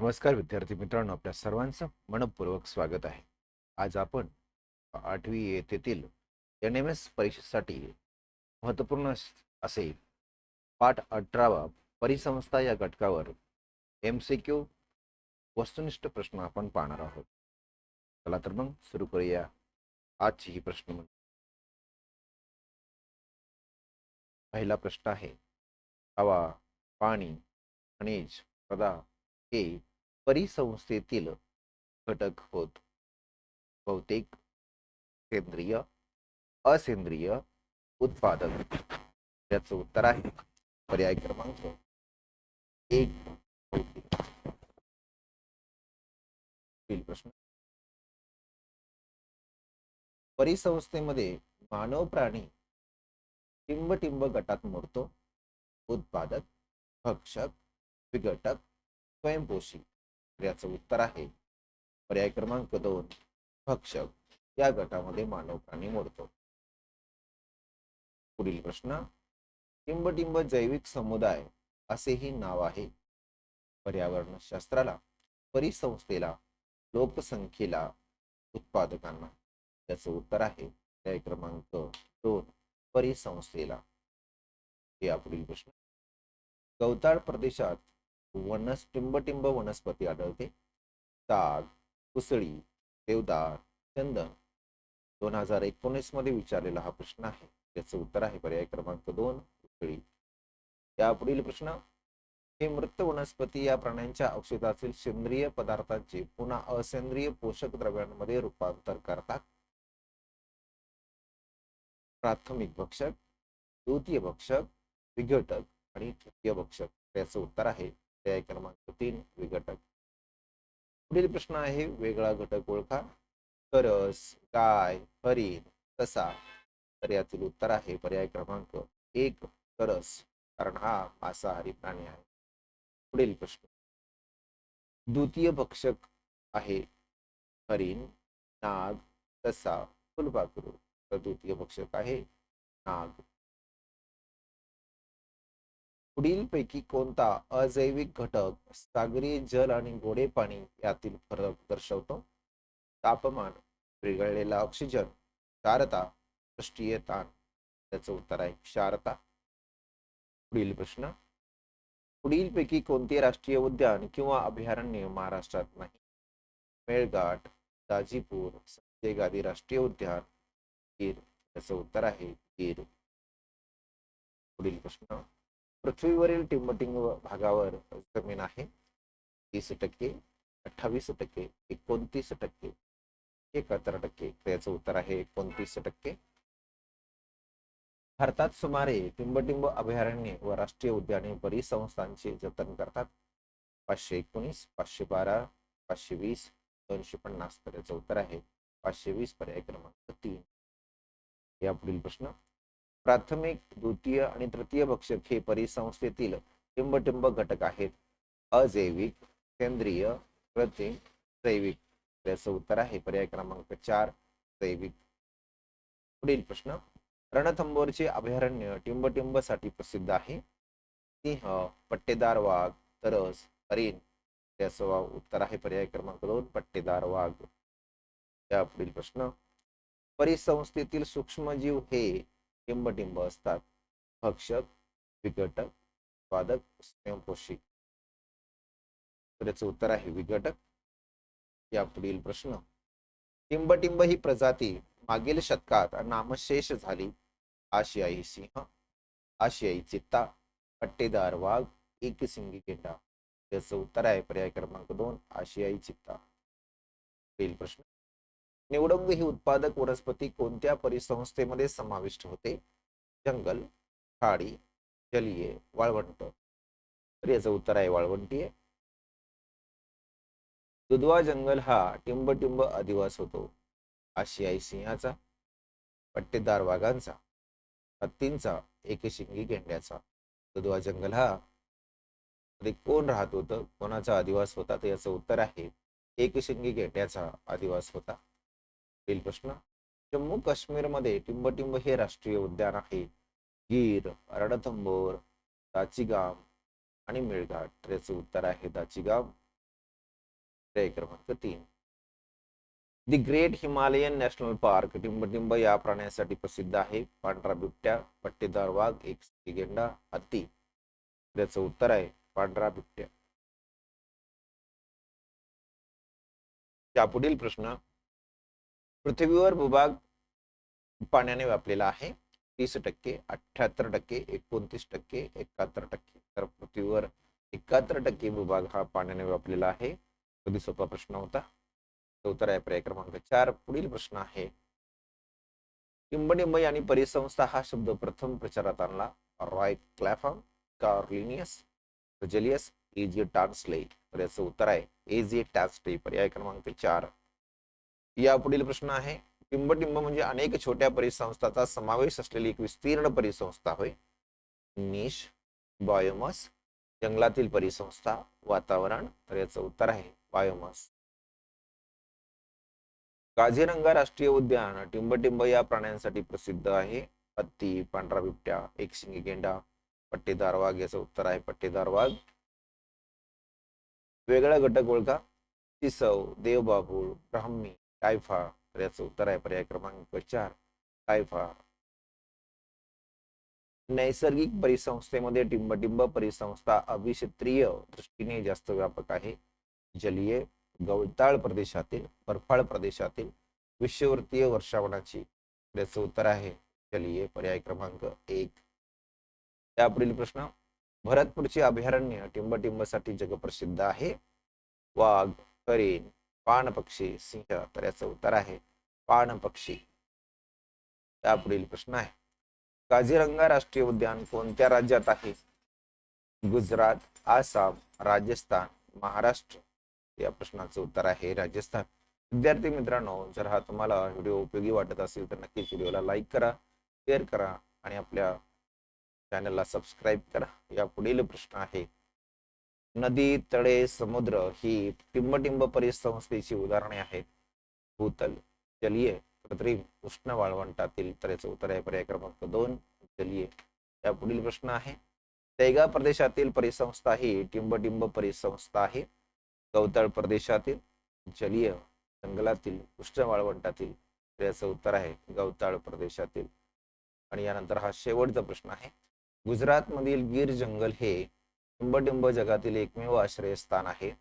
नमस्कार विद्यार्थी मित्रांनो. आपल्या सर्वांचं मनपूर्वक स्वागत आहे. आज आपण आठवी येथेतील एन एम एस परीक्षेसाठी महत्त्वपूर्ण असे पाठ अठरावा परिसंस्था या घटकावर एम सी क्यू वस्तुनिष्ठ प्रश्न आपण पाहणार आहोत. चला तर मग सुरू करूया आजची ही प्रश्न पहिला प्रश्न आहे. हवा पाणी खनिज पदार्थ हे परिसंस्थेतील घटक होत. बहुतेक सेंद्रिय असेंद्रिय उत्पादक. याचं उत्तर आहे पर्याय क्रमांक एक. प्रश्न. परिसंस्थेमध्ये मानव प्राणी टिंबटिंब गटात मोडतो. उत्पादक भक्षक विघटक स्वयंपोषी. याचं उत्तर आहे. पर्याय क्रमांक दोन भक्षक या गटामध्ये मानव प्राणी मोडतो. पुढील प्रश्न टिंबटिंब जैविक समुदाय असेही नाव आहे. पर्यावरण शास्त्राला परिसंस्थेला लोकसंख्येला उत्पादकांना. त्याचं उत्तर आहे. पर्याय क्रमांक दोन परिसंस्थेला. या पुढील प्रश्न. गवताळ प्रदेशात वनस टिंबटिंब वनस्पती आढळते. ताग कुसळी देवदार चंदन. दोन हजार एकोणीसमध्ये विचारलेला हा प्रश्न आहे. त्याचं उत्तर आहे पर्याय क्रमांक दोन कुसळी या पुढील प्रश्न हे मृत वनस्पती या प्राण्यांच्या औषधातील सेंद्रिय पदार्थांचे पुन्हा असेंद्रिय पोषक द्रव्यांमध्ये रूपांतर करतात. प्राथमिक भक्षक द्वितीय भक्षक विघटक आणि तृतीय भक्षक. याचं उत्तर आहे. पर्याय क्रमांक तीन विघटक पुढील प्रश्न आहे वेगळा घटक ओळखा. करस गाय हरिण तसा तर यातील उत्तर आहे पर्याय क्रमांक एक करस कारण हा मांसाहारी प्राणी आहे. पुढील प्रश्न. द्वितीय भक्षक आहे हरिण नाग तसा फुलपाखरू तर द्वितीय भक्षक आहे नाग. पुढील पैकी कोणता अजैविक घटक सागरी जल आणि गोडे पाणी यातील फरक दर्शवतो? तापमान पिघळलेला ऑक्सिजन क्षारता पृष्ठीय ताण त्याचं उत्तर आहे क्षारता. पुढील प्रश्न. पुढील पैकी कोणते राष्ट्रीय उद्यान किंवा अभयारण्य महाराष्ट्रात नाही? मेळघाट दाजीपूर संजय गांधी राष्ट्रीय उद्यान गीर त्याचं उत्तर आहे गीर. पुढील प्रश्न. पृथ्वीवरील टिंबटिंग भागावर जमीन आहे. तीस टक्के अठ्ठावीस टक्के एकोणतीस टक्के एकाहत्तर टक्के. त्याचं उत्तर आहे एकोणतीस टक्के. भारतात सुमारे टिंबटिंब अभयारण्ये व राष्ट्रीय उद्याने परिसंस्थांचे जतन करतात. पाचशे एकोणीस पाचशे बारा पाचशे वीस दोनशे पन्नास. तर याचं उत्तर आहे पाचशे वीस पर्याय क्रमांक तीन. या पुढील प्रश्न. प्राथमिक द्वितीय आणि तृतीय भक्षक हे परिसंस्थेतील टिंबटिंब घटक आहेत. अजैविक सेंद्रिय कृत्रिम जैविक. याचं उत्तर आहे पर्याय क्रमांक चार जैविक. पुढील प्रश्न. रणथंबोरचे अभयारण्य टिंबटिंबसाठी प्रसिद्ध आहे. सिंह पट्टेदार वाघ तरस हरिण. त्याचं उत्तर आहे पर्याय क्रमांक दोन पट्टेदार वाघ. या पुढील प्रश्न. परिसंस्थेतील सूक्ष्मजीव हे टिंबटिंब असतात. भक्षक विघटक स्वादक स्वयंपोषी. तर याचं उत्तर आहे विघटक. या पुढील प्रश्न. टिंबटिंब ही प्रजाती मागील शतकात नामशेष झाली. आशियाई सिंह आशियाई चित्ता पट्टेदार वाघ एक सिंगी गेंडा याचं उत्तर आहे पर्याय क्रमांक दोन आशियाई चित्ता. पुढील प्रश्न. निवडंग ही उत्पादक वनस्पती कोणत्या परिसंस्थेमध्ये समाविष्ट होते? जंगल खाडी जलीय वाळवंट. तर याचं उत्तर आहे वाळवंटीय. दुधवा जंगल हा टिंबटिंब अधिवास होतो. आशियाई सिंहाचा पट्टेदार वाघांचा हत्तींचा एकशिंगी गेंड्याचा. दुधवा जंगल हा कोण राहत होतं? कोणाचा अधिवास होता? तर याचं उत्तर आहे एकशिंगी गेंड्याचा अधिवास होता. पुढील प्रश्न. जम्मू काश्मीरमध्ये टिंबटिंब हे राष्ट्रीय उद्यान आहे. गीर रणथंबोर दाचिगाम आणि मेळघाट. तर याचं उत्तर आहे दाचिगाम. क्रमांक तीन. The great Himalayan national park टिंबटिंब या प्राण्यासाठी प्रसिद्ध आहे. पांढरा बिबट्या पट्टेदार वाघ एक गेंडा हत्ती. त्याचं उत्तर आहे पांढरा बिबट्या. पुढील प्रश्न. पृथ्वीवर भूभाग पाण्याने व्यापलेला आहे. तीस टक्के अठ्याहत्तर टक्के एकोणतीस टक्के एकाहत्तर टक्के. तर पृथ्वीवर एकाहत्तर टक्के भूभाग हा पाण्याने व्यापलेला आहे. कधी सोपा प्रश्न होता. उत्तर आहे पर्याय क्रमांक चार. पुढील प्रश्न आहे. टिंबडिंब आणि परिसंस्था हा शब्द प्रथम प्रचारात आणला. Roy Clapham Carl Linnaeus Julius A G Tansley. तर याचं उत्तर आहे. A G Tansley. पर्याय क्रमांक चार. या पुढील प्रश्न आहे. टिंबटिंब म्हणजे अनेक छोट्या परिसंस्थाचा समावेश असलेली एक विस्तीर्ण परिसंस्था होय. निश बायोमस जंगलातील परिसंस्था वातावरण तर याचं उत्तर आहे बायोमस. काझीरंगा राष्ट्रीय उद्यान टिंबटिंब या प्राण्यांसाठी प्रसिद्ध आहे. हत्ती पांढरा बिबट्या एकशिंगी गेंडा पट्टेदार वाघ याचं उत्तर आहे पट्टेदार वाघ. वेगळा घटक ओळखा. तिसव देवबाभूळ ब्राह्मी. कायफा तर याचं उत्तर आहे पर्याय क्रमांक चार कायफा नैसर्गिक परिसंस्थेमध्ये टिंबटिंब परिसंस्था अभिक्षेत्रीय दृष्टीने जास्त व्यापक आहे जलीय गवताळ प्रदेशातील बर्फाळ प्रदेशातील विश्ववर्तीय वर्षावनाची याचं उत्तर आहे जलीय पर्याय क्रमांक एक त्यापुढील प्रश्न भरतपूरचे अभयारण्य टिंबटिंबसाठी जगप्रसिद्ध आहे वाघ हरिण पाण पक्षी सिंह तर याचं उत्तर आहे. पाण पक्षी. त्यापुढील प्रश्न आहे. काझीरंगा राष्ट्रीय उद्यान कोणत्या राज्यात आहे? गुजरात आसाम राजस्थान महाराष्ट्र. या प्रश्नाचं उत्तर आहे राजस्थान. विद्यार्थी मित्रांनो जर हा तुम्हाला व्हिडिओ उपयोगी वाटत असेल तर नक्कीच व्हिडिओला लाईक करा शेअर करा आणि आपल्या चॅनलला सबस्क्राईब करा. या पुढील प्रश्न आहे नदी तळे समुद्र ही टिंबटिंब परिसंस्थेची उदाहरणे आहेत. भूतल जलीय कृत्रिम उष्ण वाळवंटातील तर उत्तर आहे. पर्याय क्रमांक दोन जलीय. या पुढील प्रश्न आहे. तैगा प्रदेशातील परिसंस्था ही टिंबटिंब परिसंस्था आहे. गवताळ प्रदेशातील जलीय जंगलातील उष्ण वाळवंटातील याचं उत्तर आहे. गवताळ प्रदेशातील. आणि यानंतर हा शेवटचा प्रश्न आहे. गुजरातमधील गिर जंगल हे डिंबडिंब जगातील एकमेव आश्रयस्थान आहे.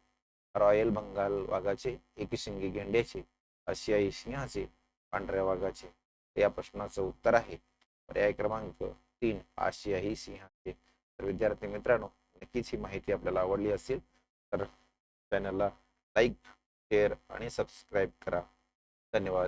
रॉयल बंगाल वाघाचे एकशिंगी गेंड्याचे आशियाई सिंहाचे पांढऱ्या वाघाचे. या प्रश्नाचं उत्तर आहे. पर्याय क्रमांक तीन आशियाई सिंहाचे. तर विद्यार्थी मित्रांनो नक्कीच ही माहिती आपल्याला आवडली असेल तर चॅनलला लाईक शेअर आणि सबस्क्राईब करा. धन्यवाद.